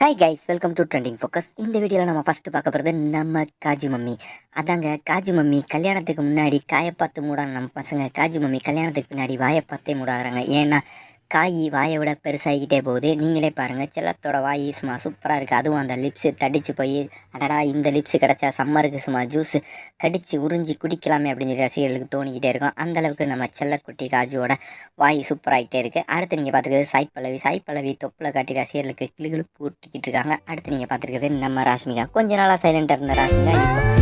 Hi guys welcome to trending focus இந்த வீடியோவில் நம்ம ஃபஸ்ட்டு பார்க்க போகிறது நம்ம காஜி மம்மி. அதாங்க காஜி மம்மி கல்யாணத்துக்கு முன்னாடி காயை பார்த்து மூடான நம்ம பசங்க காஜி மம்மி கல்யாணத்துக்கு பின்னாடி வாயை பார்த்தே மூடாகிறாங்க. ஏன்னா காய் வாயை விட பெருசாகிக்கிட்டே போகுது. நீங்களே பாருங்கள் செல்லத்தோட வாய் சும்மா சூப்பராக இருக்குது அதுவும் அந்த லிப்ஸு தடித்து போய் அடடா இந்த லிப்ஸு கிடச்சா சம்மருக்கு சும்மா ஜூஸு கடித்து உறிஞ்சி குடிக்கலாமே அப்படின்னு சொல்லி ரசிகர்களுக்கு தோணிக்கிட்டே இருக்கும். அந்தளவுக்கு நம்ம செல்லக்குட்டி காஜுவோட வாய் சூப்பராகிட்டே இருக்குது அடுத்து நீங்கள் பார்த்துக்கிறது சாய் பல்லவி சாய் பல்லவி தொப்பில் காட்டி ரசிகர்களுக்கு கிளுகிழு பூட்டிக்கிட்டு இருக்காங்க. அடுத்து நீங்கள் பார்த்துருக்குறது நம்ம ராஷ்மிகா. கொஞ்ச நாளாக சைலண்டாக இருந்த ராஷ்மிகா. இப்போ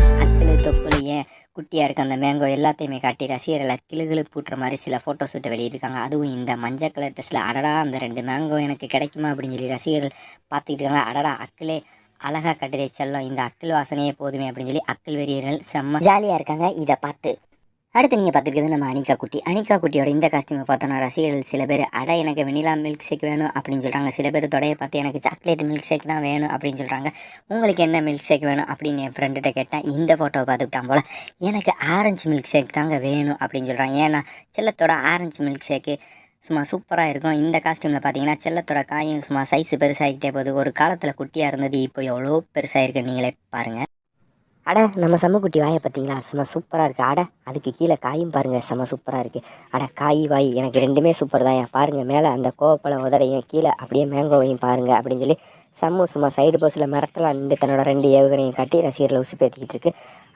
தொப்புலையும் குட்டியாக இருக்க அந்த மேங்கோ எல்லாத்தையுமே காட்டி ரசிகர்களை கிளுகிளு பூட்டுற மாதிரி சில ஃபோட்டோ ஷூட்டை வெளியிட்டிருக்காங்க. அதுவும் இந்த மஞ்சள் கலர் ட்ரெஸ்ஸில் அடடா அந்த ரெண்டு மேங்கோ எனக்கு கிடைக்குமா அப்படின்னு சொல்லி ரசிகர்கள் பார்த்துக்கிட்டு இருக்காங்க. அடடா அக்கிலே அழகாக கட்டுரை செல்லம். இந்த அக்கில் வாசனையே போதுமே அப்படின்னு சொல்லி அக்கில் வெறியர்கள் செம்ம ஜாலியாக இருக்காங்க. இதை பார்த்து அடுத்து நீங்கள் பார்த்துருக்கிறது நம்ம அனிகா குட்டி. அனிகா குட்டியோட இந்த காஸ்டியூமை பார்த்தோன்னா ரசிகர்கள் சில பேர் அட எனக்கு வெனிலா மில்க் ஷேக் வேணும் அப்படின்னு சொல்கிறாங்க சில பேர் தொடையை பார்த்து எனக்கு சாக்லேட் மில்க் ஷேக் தான் வேணும் அப்படின்னு சொல்கிறாங்க உங்களுக்கு என்ன மில்க் ஷேக் வேணும் அப்படின்னு என் ஃப்ரெண்டுகிட்ட கேட்டேன் இந்த ஃபோட்டோவை பார்த்துக்கிட்டான் போல். எனக்கு ஆரஞ்சு மில்க் ஷேக் தாங்க வேணும் அப்படின்னு சொல்கிறாங்க ஏன்னா செல்லத்தோட ஆரஞ்சு மில்க் ஷேக்கு சும்மா சூப்பராக இருக்கும். இந்த காஸ்டியூமில் பார்த்தீங்கன்னா செல்லத்தோட காயும் சும்மா சைஸ் பெருசாகிட்டே போகுது. ஒரு காலத்தில் குட்டியாக இருந்தது இப்போ எவ்வளோ பெருசாக பெருசாகிருக்கு நீங்களே பாருங்கள் அட நம்ம செம்மக்குட்டி வாயை பார்த்தீங்களா சும்மா சூப்பராக இருக்குது அட அதுக்கு கீழே காயும் பாருங்கள் செம்ம சூப்பராக இருக்குது அட காய் வாய் எனக்கு ரெண்டுமே சூப்பர் தான். ஏன் பாருங்கள் மேலே அந்த கோவப்பழம் உதடையும் கீழே அப்படியே மேங்கோவையும் பாருங்கள் அப்படின்னு சொல்லி செம்மு சும்மா சைடு போஸில் மிரட்டலாம் நின்று தன்னோட ரெண்டு ஏவுகணையும் காட்டி ரசிகர்களை உசு பேத்திக்கிட்டு இருக்கு.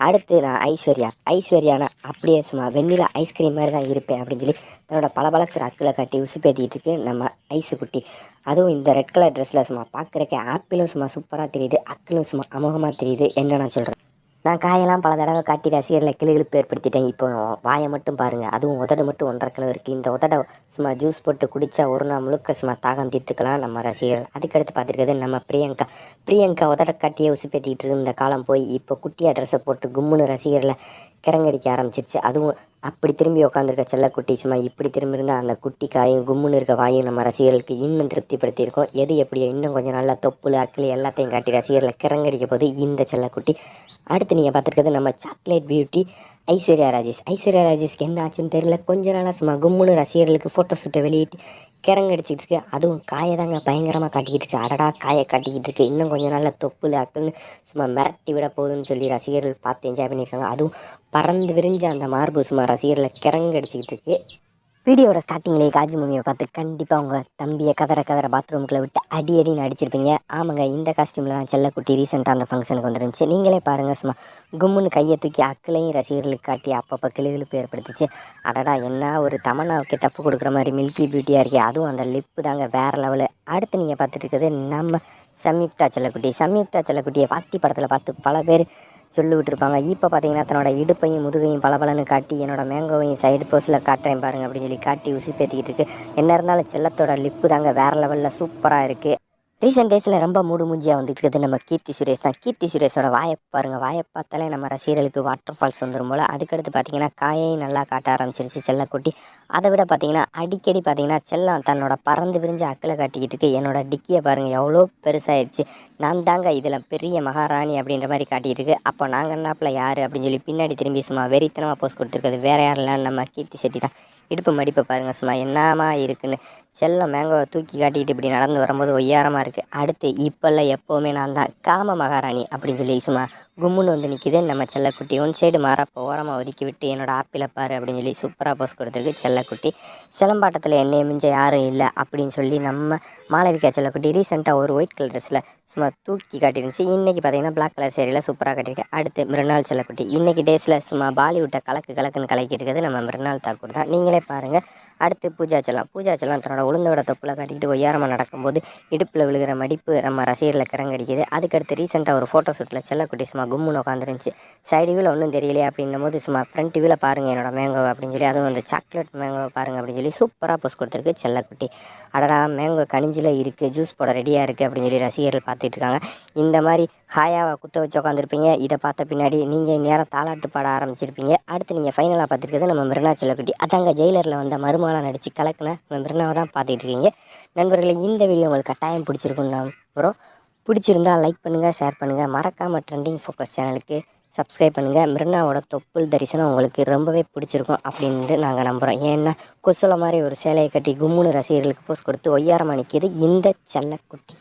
அடுத்து நான் ஐஸ்வர்யா. ஐஸ்வர்யானா அப்படியே சும்மா வெண்ணிலா ஐஸ்கிரீம் மாதிரி தான் இருப்பேன் அப்படின்னு சொல்லி தன்னோட பளபளக்கிற அக்கில் காட்டி உசு பேத்திக்கிட்டு இருக்கு நம்ம ஐஸு குட்டி. அதுவும் இந்த ரெட் கலர் ட்ரெஸ்ஸில் சும்மா பார்க்குறக்கே ஆப்பிளும் சும்மா சூப்பராக தெரியுது அக்கிலும் சும்மா அமோகமாக தெரியுது. என்ன நான் சொல்கிறேன் நான் காயெல்லாம் பல தடவை காட்டி ரசிகர்களை கிளுகிழுப்பு ஏற்படுத்திட்டேன். இப்போ வாயை மட்டும் பாருங்கள் அதுவும் உதடு மட்டும் ஒன்றரை கிலோ இருக்குது இந்த உதடை சும்மா ஜூஸ் போட்டு குடித்தா ஒரு நாள் முழுக்க சும்மா தாகம் தீர்த்துக்கலாம் நம்ம ரசிகர்கள். அதுக்கடுத்து பார்த்துருக்கிறது நம்ம பிரியங்கா. பிரியங்கா உதட காட்டியே உசுப்பேற்றிக்கிட்டு இருந்த காலம் போய் இப்போ குட்டியாக ட்ரெஸ்ஸை போட்டு கும்முன்னு ரசிகர்களை கிறங்கடிக்க ஆரம்பிச்சிருச்சு. அதுவும் அப்படி திரும்பி உட்காந்துருக்க செல்லக்குட்டி சும்மா இப்படி திரும்பி இருந்தால் அந்த குட்டி காயும் கும்முன்னு இருக்க வாயும் நம்ம ரசிகர்களுக்கு இன்னும் திருப்திப்படுத்தியிருக்கோம். எது எப்படியோ இன்னும் கொஞ்சம் நல்லா தொப்புள் அக்கிளி எல்லாத்தையும் காட்டி ரசிகர்களை கிறங்கடிக்க போது இந்த செல்லக்குட்டி. அடுத்து நீங்கள் பார்த்துருக்கிறது நம்ம சாக்லேட் பியூட்டி ஐஸ்வர்யா ராஜேஷ். ஐஸ்வர்யா ராஜேஷ்க்கு என்ன ஆச்சுன்னு தெரியல. கொஞ்ச நாளாக சும்மா கும்முன்னு ரசிகர்களுக்கு ஃபோட்டோ ஷூட்டை வெளியிட்டு கிறங்கடிச்சிட்டு இருக்கு அதுவும் காயை தாங்க பயங்கரமாக காட்டிக்கிட்டு இருக்கு அடடா காயை காட்டிக்கிட்டு இருக்கு இன்னும் கொஞ்சம் நாளில் தொப்புல அக்குன்னு சும்மா மிரட்டி விட போகுதுன்னு சொல்லி ரசிகர்கள் பார்த்து என்ஜாய் பண்ணியிருக்காங்க. அதுவும் பறந்து விரிஞ்ச அந்த மார்பு சும்மா ரசிகர்களை கிறங்கடிச்சிக்கிட்டு இருக்கு வீடியோட ஸ்டார்டிங்லேயே காஜி மம்மியை பார்த்து கண்டிப்பாக உங்கள் தம்பியை கதற கதற பாத்ரூமுக்குள்ளே விட்டு அடி அடின்னு அடிச்சிருப்பீங்க. ஆமாங்க இந்த காஸ்டியூமில் தான் செல்லக்குட்டி ரீசெண்டாக அந்த ஃபங்க்ஷனுக்கு வந்துருந்துச்சு. நீங்களே பாருங்கள் சும்மா கும்முன்னு கையை தூக்கி அக்களையும் ரசிகர்களுக்கு காட்டி அப்பப்போ கிளிகளுக்கு ஏற்படுத்துச்சு. அடடா என்ன ஒரு தமன்னாவுக்கு டப்பு கொடுக்குற மாதிரி மில்கி பியூட்டியாக இருக்கே. அதுவும் அந்த லிப்பு தாங்க வேறு லெவலு அடுத்து நீங்கள் பார்த்துட்டு இருக்கிறது நம்ம சம்யுக்தா செல்லக்குட்டி. சம்யுக்தா செல்லக்குட்டியை பாத்தி படத்தில் பார்த்து பல பேர் சொல்லி விட்டுருப்பாங்க இப்போ பார்த்தீங்கன்னா தன்னோட இடுப்பையும் முதுகையும் பளபளன்னு காட்டி என்னோட மேங்கோவையும் சைடு போஸில் காட்டுறேன் பாருங்க அப்படின்னு சொல்லி காட்டி உசி இருக்கு. என்ன இருந்தாலும் செல்லத்தோட லிப்பு தாங்க வேற லெவலில் சூப்பராக இருக்குது ரீசெண்ட் டேஸில் ரொம்ப மூடு மூஞ்சியாக வந்துட்டு இருக்குது நம்ம கீர்த்தி சுரேஷ் தான். கீர்த்தி சுரேஷோட வாயை பாருங்கள் வாயை பார்த்தாலே நம்ம ரசிகர்களுக்கு வாட்டர் ஃபால்ஸ் வந்துடும் போல். அதுக்கடுத்து பார்த்தீங்கன்னா காயையும் நல்லா காட்ட ஆரம்பிச்சிருச்சு செல்லக்குட்டி. அதை விட பார்த்தீங்கன்னா அடிக்கடி பார்த்தீங்கன்னா செல்லம் தன்னோட பறந்து விரிஞ்ச அக்கில் காட்டிக்கிட்டு இருக்கு. என்னோட டிக்கியை பாருங்கள் எவ்வளோ பெருசாகிடுச்சு நான் தாங்க இதில் பெரிய மகாராணி அப்படின்ற மாதிரி காட்டிகிட்டு இருக்கு. அப்போ நாங்கள் என்னாப்பில் யார் அப்படின்னு சொல்லி பின்னாடி திரும்பி சும்மா வெறித்தனமாக போஸ்ட் கொடுத்துருக்குறது வேறு யாரெல்லாம் நம்ம கீர்த்தி செட்டி தான். இடுப்பு மடிப்பை பாருங்கள் சும்மா. என்னமா இருக்குன்னு. செல்லம் மேங்கோவை தூக்கி காட்டிட்டு இப்படி நடந்து வரும்போது ஒய்யாரமாக இருக்குது அடுத்து இப்போல்லாம் எப்போவுமே நான் தான் காம மகாராணி அப்படின்னு சொல்லி சும்மா கும்முன்னு வந்து நிற்கிது நம்ம செல்லக்குட்டி ஒன் சைடு மாறப்போ ஓரமாக ஒதுக்கி விட்டு என்னோட ஆப்பிளை பாரு அப்படின்னு சொல்லி சூப்பராக போஸ் கொடுத்துருக்கு செல்லக்குட்டி. சிலம்பாட்டத்தில் என்னைய மிஞ்ச யாரும் இல்லை அப்படின்னு சொல்லி நம்ம மாளவிகா செல்லக்குட்டி ரீசெண்டாக ஒரு ஒயிட் கலர் ட்ரெஸ்ஸில் சும்மா தூக்கி காட்டிருந்துச்சு. இன்றைக்கி பார்த்தீங்கன்னா பிளாக் கலர் சேரியில் சூப்பராக காட்டியிருக்கு. அடுத்து மிருநாள் செல்லக்குட்டி. இன்றைக்கி டேஸில் சும்மா பாலிவுட்டை கலக்கு கலக்குன்னு கலக்கிட்டு இருக்கிறது நம்ம மிருநாள் தாக்கூர் தான். நீங்களே பாருங்கள் அடுத்து பூஜா பூஜாச்சலாம் பூஜா செல்லம் தன்னோட உளுந்தோட தொப்பில் காட்டிக்கிட்டு ஒய்யாரமாக நடக்கும்போது இடுப்பில் விழுகிற மடிப்பு நம்ம ரசிகரில் கிறங்கடிக்குது. அதுக்கடுத்து ரீசெண்டாக ஒரு ஃபோட்டோ ஷூட்டில் செல்லக்குட்டி சும்மா கும்முன்னு உட்காந்துருந்துச்சு சைடு வியூவில் ஒன்றும் தெரியலையே அப்படின்னும் போது சும்மா ஃப்ரண்ட் வியூவில் பாருங்கள் என்னோட மேங்கோ அப்படின்னு சொல்லி அதுவும் அந்த சாக்லேட் மேங்கோ பாருங்கள் அப்படின்னு சொல்லி சூப்பராக போஸ்ட் கொடுத்துருக்கு செல்லக்குட்டி. அடடா மேங்கோ கனிஞ்சில் இருக்குது ஜூஸ் போட ரெடியாக இருக்குது அப்படின்னு சொல்லி ரசிகர்கள் பார்த்துட்டு இருக்காங்க. இந்த மாதிரி ஹாயாவை குத்த வச்சு உட்காந்துருப்பீங்க இதை பார்த்த பின்னாடி நீங்கள் நேரம் தாளாட்டு பாட ஆரம்பிச்சிருப்பீங்க. அடுத்து நீங்கள் ஃபைனலாக பார்த்துருக்கிறது நம்ம மிருனா செல்லக்குட்டி. அதாங்க ஜெயிலரில் வந்த மருமகளாக நடித்து கலக்கின நம்ம மிருனாவை தான் பார்த்துட்டு இருக்கீங்க நண்பர்களே இந்த வீடியோ உங்களுக்கு கட்டாயம் பிடிச்சிருக்குன்னு அப்புறம் பிடிச்சிருந்தா லைக் பண்ணுங்கள் ஷேர் பண்ணுங்கள் மறக்காமல் ட்ரெண்டிங் ஃபோக்கஸ் சேனலுக்கு சப்ஸ்கிரைப் பண்ணுங்கள் மிருனாவோட தொப்புள் தரிசனம் உங்களுக்கு ரொம்பவே பிடிச்சிருக்கும் அப்படின்ட்டு நாங்கள் நம்புகிறோம் ஏன்னா கொசுல மாதிரி ஒரு சேலையை கட்டி கும்முன்னு ரசிகர்களுக்கு போஸ்ட் கொடுத்து ஒய்யாரமாக நிற்கிது இந்த செல்லக்குட்டி.